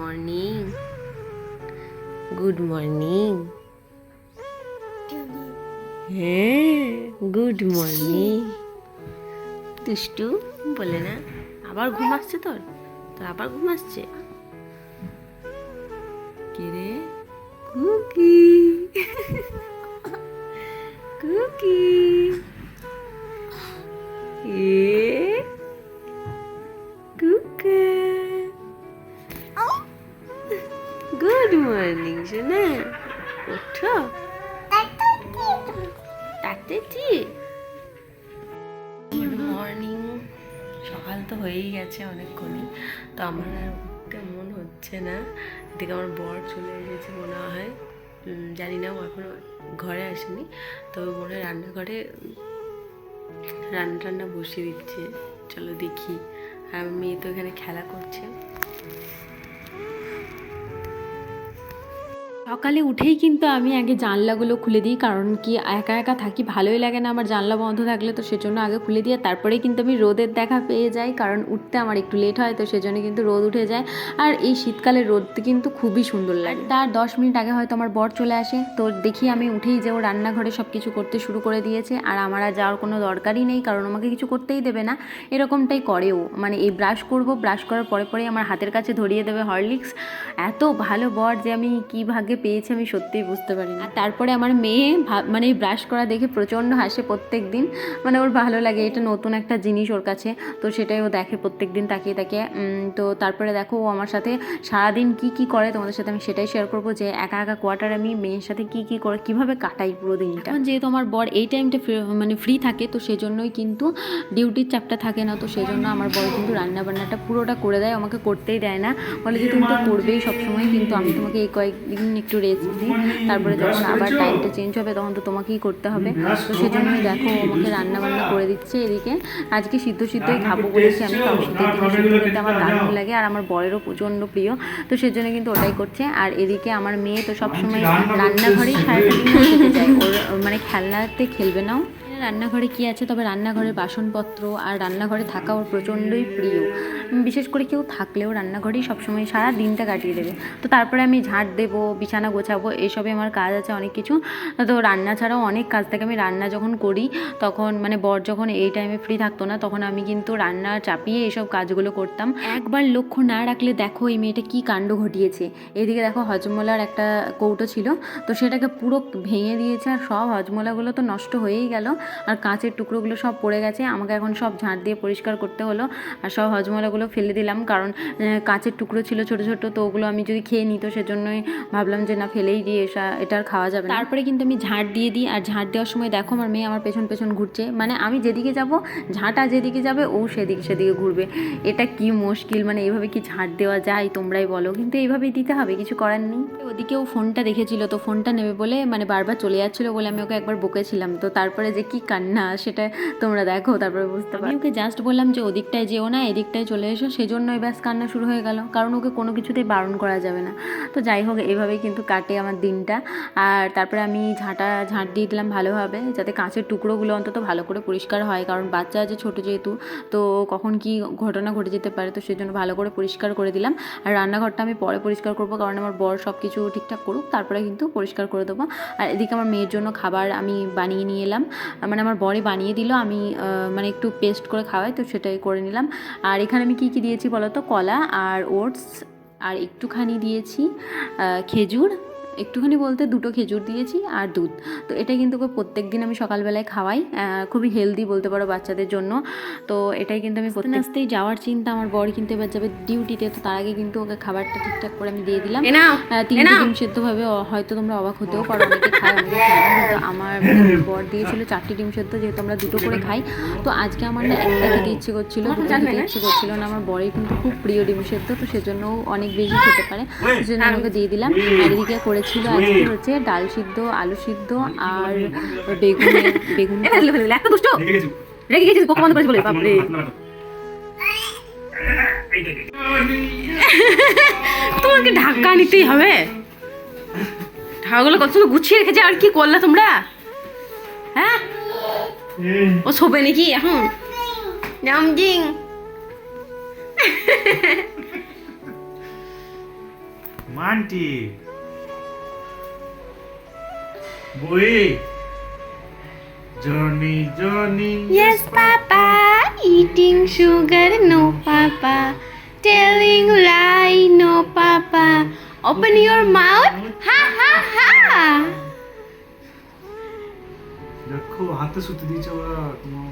Morning good morning হ্যাঁ good morning দুষ্টু, বলে না, আবার ঘুম আসছে তোর? তোর আবার ঘুম আসছে? কে রে? কুকি। কুকি। এ গুড মর্নিং, সোনা। ওঠো। ডাকতেছি গুড মর্নিং। সকাল তো হয়েই গেছে অনেকক্ষণই। তো আমার আর উঠতে মন হচ্ছে না। এদিকে আমার বর চলে এসেছে মনে হয়। জানি না, ও এখনও ঘরে আসেনি। তো মনে হয় রান্নাঘরে রান্না টান্না বসিয়ে দিচ্ছে। চলো দেখি। আর মেয়ে তো এখানে খেলা করছে। সকালে উঠেই কিন্তু আমি আগে জানলাগুলো খুলে দিই, কারণ কি একা একা থাকি ভালোই লাগে না, আমার জানলা বন্ধ থাকলে তো সেজন্য আগে খুলে দিয়ে তারপরে কিন্তু আমি রোদের দেখা পেয়ে যাই, কারণ উঠতে আমার একটু লেট হয়, তো সেজন্য কিন্তু রোদ উঠে যায়। আর এই শীতকালে রোদ কিন্তু খুবই সুন্দর লাগে। তার দশ মিনিট আগে হয়তো আমার বর চলে আসে, তো দেখি আমি উঠেই যে ও রান্নাঘরে সব কিছু করতে শুরু করে দিয়েছে, আর আমার আর যাওয়ার কোনো দরকারই নেই, কারণ আমাকে কিছু করতেই দেবে না। এরকমটাই করেও মানে এই ব্রাশ করব ব্রাশ করার পরে পরে আমার হাতের কাছে ধরিয়ে দেবে হরলিক্স। এত ভালো বর যে আমি কী ভাগ্যে পেয়েছি আমি সত্যিই বুঝতে পারি না আর তারপরে আমার মেয়ে মানে ব্রাশ করা দেখে প্রচণ্ড হাসে প্রত্যেক দিন মানে ওর ভালো লাগে এটা নতুন একটা জিনিস ওর কাছে। তো সেটাই ও দেখে প্রত্যেক দিন তাকিয়ে। তাকিয়ে তো তারপরে দেখো ও আমার সাথে সারাদিন কি কি করে তোমাদের সাথে আমি সেটাই শেয়ার করব যে একা একা কোয়ার্টার আমি মেয়ের সাথে কি কি করে কীভাবে কাটাই পুরো দিনটা। যেহেতু আমার বর এই টাইমটা মানে ফ্রি থাকে তো সেজন্যই কিন্তু ডিউটির চাপটা থাকে না। তো সেই জন্য আমার বর কিন্তু রান্না বান্নাটা পুরোটা করে দেয় আমাকে করতেই দেয় না। বলে যে তুমি তো করবেই সবসময় কিন্তু আমি তোমাকে এই কয়েকদিন একটু রেস্ট দিই। তারপরে যখন আবার টাইমটা চেঞ্জ হবে তখন তো তোমাকেই করতে হবে। তো সেজন্যই দেখো আমাকে রান্না বান্না করে দিচ্ছে এদিকে। আজকে সিদ্ধ সিদ্ধই খাব বলেছি আমি কারণ শীতের দিনে সিদ্ধ খেতে আমার দারুণ লাগে আর আমার বরেরও প্রচণ্ড প্রিয়। তো সেজন্য কিন্তু ওটাই করছে। আর এদিকে আমার মেয়ে তো সবসময় রান্নাঘরেই সারাটা দিন খেতে ওর মানে খেলনাতে খেলবে নাও রান্নাঘরে কি আছে? তবে রান্নাঘরের বাসনপত্র আর রান্নাঘরে থাকা ওর প্রচণ্ডই প্রিয়। বিশেষ করে কেউ থাকলেও রান্নাঘরেই সবসময় সারা দিনটা কাটিয়ে দেবে। তো তারপরে আমি ঝাঁট দেবো, বিছানা গোছাবো, এসবে আমার কাজ আছে অনেক কিছু। তো রান্না ছাড়াও অনেক কাজ থাকে। আমি রান্না যখন করি, তখন মানে বর যখন এই টাইমে ফ্রি থাকতো না, তখন আমি কিন্তু রান্না চাপিয়ে এইসব কাজগুলো করতাম। একবার লক্ষ্য না রাখলে দেখো এই মেয়েটা কি কাণ্ড ঘটিয়েছে। এদিকে দেখো হজমলার একটা কৌটো ছিল, তো সেটাকে পুরো ভেঙে দিয়েছে আর সব হজমলাগুলো তো নষ্ট হয়েই গেল। আর কাঁচের টুকরোগুলো সব পড়ে গেছে, আমাকে এখন সব ঝাঁট দিয়ে পরিষ্কার করতে হলো। আর সব হজমলাগুলো ফেলে দিলাম। কারণ কাঁচের টুকরো ছিল ছোট ছোট তো ওগুলো আমি যদি খেয়ে নিই তো সেজন্যই ভাবলাম যে না ফেলেই দিয়ে এসা এটা আর খাওয়া যাবে না। তারপরে কিন্তু আমি ঝাঁট দিয়ে দিই আর ঝাঁট দেওয়ার সময় দেখো আমার মেয়ে আমার পেছন পেছন ঘুরছে। মানে আমি যেদিকে যাব ঝাঁটা যেদিকে যাবে ও সেদিকে সেদিকে ঘুরবে। এটা কি মুশকিল মানে এইভাবে কি ঝাঁট দেওয়া যায় তোমরাই বলো। কিন্তু এইভাবেই দিতে হবে কিছু করার নেই। ওদিকে ও ফোনটা দেখেছিল তো ফোনটা নেবে বলে মানে বারবার চলে যাচ্ছিল বলে আমি ওকে একবার বকেছিলাম। তো তারপরে যে কি কান্না সেটা তোমরা দেখো তারপরে বুঝতে পারো ওকে জাস্ট বললাম যে ওদিকটায় যেও না এদিকটায় চলে এসো, সেজন্যই ব্যাস কান্না শুরু হয়ে গেল। কারণ ওকে কোনো কিছুতেই বারণ করা যাবে না। তো যাই হোক, এভাবেই কিন্তু কাটে আমার দিনটা। আর তারপরে আমি ঝাঁটা, ঝাঁট দিয়ে দিলাম ভালোভাবে, যাতে কাঁচের টুকরোগুলো অন্তত ভালো করে পরিষ্কার হয়। কারণ বাচ্চা আছে ছোটো যেহেতু, তো কখন কি ঘটনা ঘটে যেতে পারে, তো সেজন্য ভালো করে পরিষ্কার করে দিলাম। আর রান্নাঘরটা আমি পরে পরিষ্কার করব, কারণ আমার বর সব কিছু ঠিকঠাক করুক, তারপরে কিন্তু পরিষ্কার করে দেবো। আর এদিকে আমার মেয়ের জন্য খাবার আমি বানিয়ে নিয়ে এলাম। মানে আমার বরে বানিয়ে দিল, আমি মানে একটু পেস্ট করে খাওয়াই, তো সেটাই করে নিলাম। আর এখানে আমি কী কী দিয়েছি বলো তো? কলা আর ওটস আর একটুখানি দিয়েছি খেজুর একটুখানি বলতে দুটো খেজুর দিয়েছি আর দুধ। তো এটা কিন্তু ওকে প্রত্যেক দিন আমি সকালবেলায় খাওয়াই খুবই হেলদি বলতে পারো বাচ্চাদের জন্য। তো এটাই কিন্তু আমি প্রত্যেক আসতেই যাওয়ার চিন্তা আমার বর কিন্তু এবার যাবে ডিউটিতে তো তার আগে কিন্তু ওকে খাবারটা ঠিকঠাক করে আমি দিয়ে দিলাম। এ নাও আহ, তিনটে ডিম সেদ্ধ হয়তো তোমরা অবাক হতেও পারো অনেকে খায় অনেকে খায় আমার বর দিয়েছিল চারটি ডিম সেদ্ধ যেহেতু আমরা দুটো করে খাই। তো আজকে আমার না একটা খেতে ইচ্ছে করছিল দুটো খেতে ইচ্ছে করছিল না আমার বরের কিন্তু খুব প্রিয় ডিম সেদ্ধ তো সেজন্য অনেক বেশি খেতে পারে। সেজন্য আমি ওকে দিয়ে দিলাম। আর এদিকে করেছিল আজকে হচ্ছে ডাল সিদ্ধ আলু সিদ্ধ আর বেগুন বেগুন এটা ফেলে ফেলে দিলে একটা দুষ্ট? রেগে গেছিস কোকা বন্ধ করেছি বলে বাপরে। তোমাকে ঢাকা নিতেই হবে। ঢাকাগুলো কত সুন্দর গুছিয়ে রেখেছে আর কি করলে তোমরা? হ্যাঁ? ও শোবে নাকি এখন? নামজিং। মান্টি। বই Johnny Johnny Yes, Papa. Eating sugar, no, Papa. Telling lie, no, Papa. Open your mouth. Ha ha ha. দেখো হাতে সুতে দিয়েছে ওরা তোমার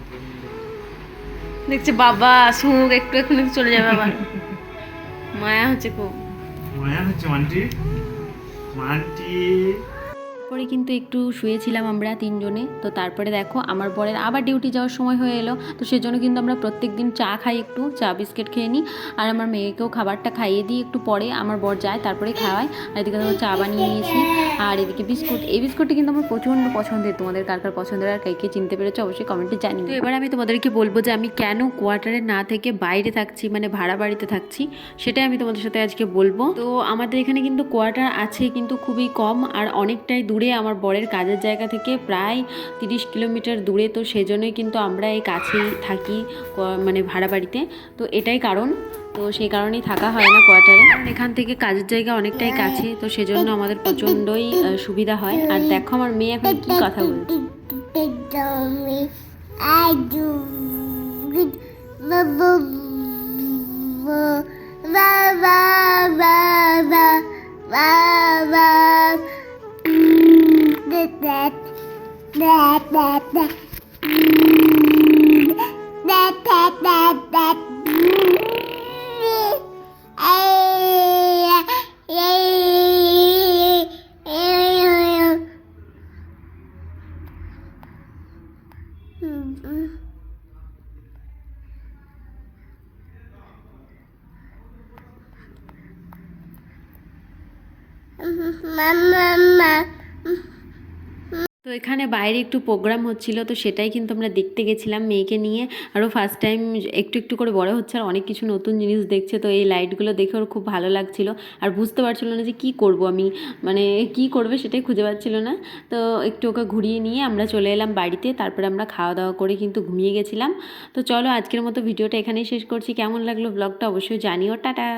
দেখছি বাবা সুখ একটু এক্ষুনি চলে যাবে আবার মায়া হচ্ছে খুব মায়া হচ্ছে মান্টি মান্টি পরে কিন্তু একটু শুয়েছিলাম আমরা তিনজনে। তো তারপরে দেখো, আমার বরের আবার ডিউটি যাওয়ার সময় হয়ে এলো। তো সেজন্য কিন্তু আমরা প্রত্যেক দিন চা খাই একটু, চা, বিস্কিট খেয়ে নিই। আর আমার মেয়েকেও খাবারটা খাইয়ে দিই একটু পরে, আমার বর যায় তারপরে খাওয়াই আর এদিকে দেখো চা বানিয়ে নিয়েছি। আর এদিকে বিস্কুট, এই বিস্কুটটি কিন্তু আমার প্রচণ্ড পছন্দের। তোমাদের কার কার পছন্দের আর কে কে চিনতে পেরেছ অবশ্যই কমেন্টে জানি তো এবার আমি তোমাদেরকে বলব যে আমি কেন কোয়ার্টারে না থেকে বাইরে থাকছি মানে ভাড়া বাড়িতে থাকছি, সেটাই আমি তোমাদের সাথে আজকে বলব। তো আমাদের এখানে কিন্তু কোয়ার্টার আছে কিন্তু খুবই কম, আর অনেকটাই দূরে। আমার বরের কাজের জায়গা থেকে প্রায় তিরিশ কিলোমিটার দূরে, তো সেজন্যই কিন্তু আমরা এই কাছেই থাকি মানে ভাড়া বাড়িতে। তো এটাই কারণ, তো সেই কারণেই থাকা হয় না কোয়ার্টারে। কারণ এখান থেকে কাজের জায়গা অনেকটাই কাছে, তো সেজন্য আমাদের প্রচণ্ডই সুবিধা হয়। আর দেখো আমার মেয়ে এখন কি কথা বলছে. Va va va Mama, mama. তো এখানে বাইরে একটু প্রোগ্রাম হচ্ছিল, তো সেটাই কিন্তু আমরা দেখতে গেছিলাম মেয়েকে নিয়ে। আরও ফার্স্ট টাইম একটু একটু করে বড় হচ্ছে আর অনেক কিছু নতুন জিনিস দেখছে, তো এই লাইটগুলো দেখে ওর খুব ভালো লাগছিল। আর বুঝতে পারছিল না যে কি করব আমি মানে কি করবে সেটাই খুঁজে পাচ্ছিল না। তো একটু ওকে ঘুরিয়ে নিয়ে আমরা চলে এলাম বাড়িতে, তারপরে আমরা খাওয়া দাওয়া করে কিন্তু ঘুমিয়ে গেছিলাম। তো চলো আজকের মতো ভিডিওটা এখানেই শেষ করছি। কেমন লাগল ব্লগটা অবশ্যই জানিও। টাটা!